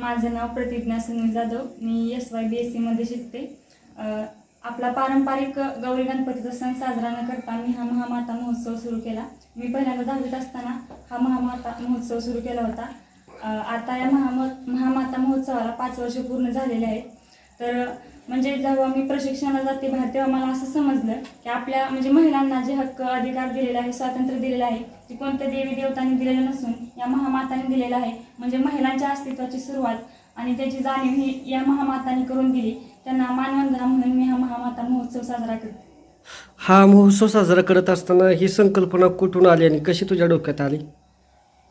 माझं नाव प्रतिज्ञा सुनील जाधव. मी एस वाय बी एस सीमध्ये शिकते. आपला पारंपरिक गौरी गणपतीचा सण साजरा न करता मी हा महामाता महोत्सव सुरू केला. मी पहिल्यांदा दहावीत असताना हा महामाता महोत्सव सुरू केला होता. आता या महाम महामाता महोत्सवाला पाच वर्ष पूर्ण झालेले आहेत. तर म्हणजे जेव्हा मी प्रशिक्षणाला जाते बाहेर तेव्हा मला असं समजलं की आपल्या म्हणजे महिलांना जे हक्क अधिकार दिलेला आहे स्वातंत्र्य दिलेलं आहे ते कोणत्या देवी देवतांनी दिलेलं नसून या महामाताने दिलेलं आहे म्हणजे महिलांच्या अस्तित्वाची सुरुवात आणि त्याची जाणीव ही या महामाताने करून दिली. त्यांना मानवंदना म्हणून मी हा महामाता महोत्सव साजरा करते. हा महोत्सव साजरा करत असताना ही संकल्पना कुठून आली आणि कशी तुझ्या डोक्यात आली?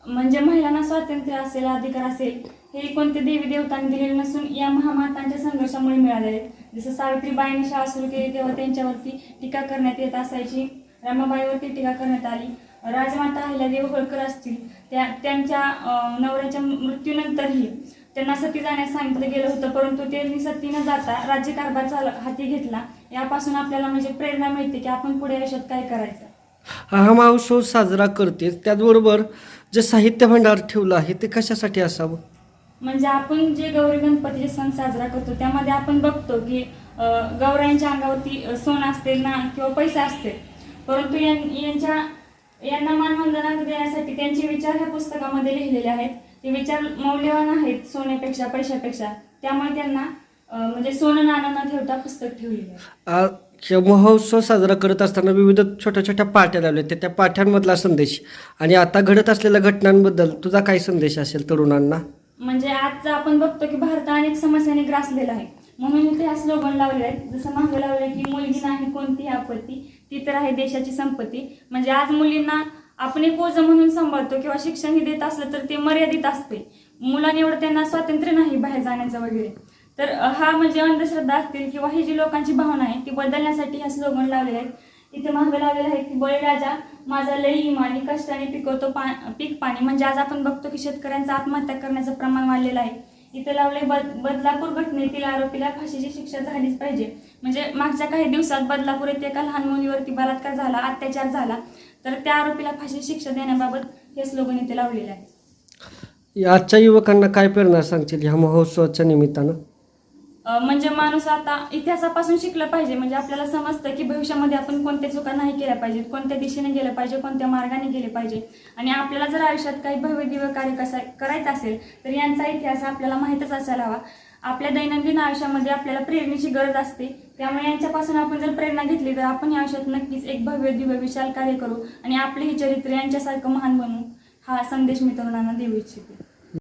म्हणजे महिलांना स्वातंत्र्य असेल अधिकार असेल हे कोणते देवी देवतांनी दिलेले नसून या महामातांच्या संघर्षामुळे मिळाले आहेत जसं सावित्रीबाईंनी शाळा सुरू केली तेव्हा त्यांच्यावरती टीका करण्यात येत असायची रमाबाईवरती टीका करण्यात आली राजमाता अहिल्यादेवी होळकर असतील त्या त्यांच्या नवऱ्याच्या मृत्यूनंतरही त्यांना सती जाण्यास सांगितलं गेलं होतं परंतु त्यांनी सती न जाता राज्यकारभार चाल हाती घेतला यापासून आपल्याला म्हणजे प्रेरणा मिळते की आपण पुढे आयुष्यात काय करायचं हा महोत्सव साजरा करतेच त्याचबरोबर जे साहित्य भांडार ठेवलं आहे ते कशासाठी असावं? म्हणजे आपण जे गौरी गणपतीचे सण साजरा करतो त्यामध्ये आपण बघतो की अं, गौरांच्या अंगावरती सोन सोनं असते ना किंवा पैसा असते. परंतु यां- यांच्या यांना मानवंदना देण्यासाठी त्यांचे विचार ह्या पुस्तकामध्ये लिहिलेले आहेत. ते विचार मौल्यवान आहेत सोन्यापेक्षा पैशापेक्षा. त्यामुळे त्यांना म्हणजे सोनं नाणं न ठेवता पुस्तक ठेवलेलं आहे. आ, हे महोत्सव साजरा करत असताना विविध छोट्या छोट्या पाट्या लावल्या त्या त्या पाठ्यांमधला संदेश. आणि आता घडत असलेल्या घटनांबद्दल तुझा काय संदेश असेल तरुणांना? म्हणजे आजचा आपण बघतो की भारत अनेक समस्यांनी ग्रासलेला आहे. म्हणून इथे हा स्लोगन लावलेला आहे. जसं मागे लावलं की मुलगी नाही कोणतीही आपत्ती? ती तर आहे देशाची संपत्ती. म्हणजे आज मुलींना आपण एक ओझं म्हणून सांभाळतो किंवा शिक्षण हे देत असलं तर ते मर्यादित असते. मुलांनी एवढं त्यांना स्वातंत्र्य नाही बाहेर जाण्याचं वगैरे. तर हा म्हणजे अंधश्रद्धा असतील किंवा ही जी लोकांची भावना आहे ती बदलण्यासाठी हा स्लोगन लावलेले आहेत. इथे मागे लावलेला आहे की बळीराजा माझा लई इमानी कष्टाने पिकवतो पा पीक पाणी. म्हणजे आज आपण बघतो की शेतकऱ्यांचा आत्महत्या करण्याचं प्रमाण वाढलेलं आहे. इथे लावले बद बदलापूर घटनेतील आरोपीला फाशीची शिक्षा झालीच पाहिजे. म्हणजे मागच्या काही दिवसात बदलापूर येथे एका लहान मुलीवरती बलात्कार झाला अत्याचार झाला. तर त्या आरोपीला फाशीची शिक्षा देण्याबाबत हे स्लोगन इथे लावलेलं आहे. आजच्या युवकांना काय प्रेरणा सांगतील ह्या महोत्सवाच्या निमित्तानं? म्हणजे माणूस आता इतिहासापासून शिकलं पाहिजे. म्हणजे आपल्याला समजतं की भविष्यामध्ये आपण कोणत्या चुका नाही केल्या पाहिजेत कोणत्या दिशेने गेलं पाहिजे कोणत्या मार्गाने गेले पाहिजे. आणि आपल्याला जर आयुष्यात काही भव्य दिव्य कार्य कसा करायचं असेल तर यांचा इतिहास आपल्याला माहीतच असायला हवा. आपल्या दैनंदिन आयुष्यामध्ये आपल्याला प्रेरणेची गरज असते. त्यामुळे यांच्यापासून आपण जर प्रेरणा घेतली तर आपण या आयुष्यात नक्कीच एक भव्य दिव्य विशाल कार्य करू आणि आपले हे चरित्र यांच्यासारखं महान बनू. हा संदेश मी तरुणांना देऊ इच्छिते.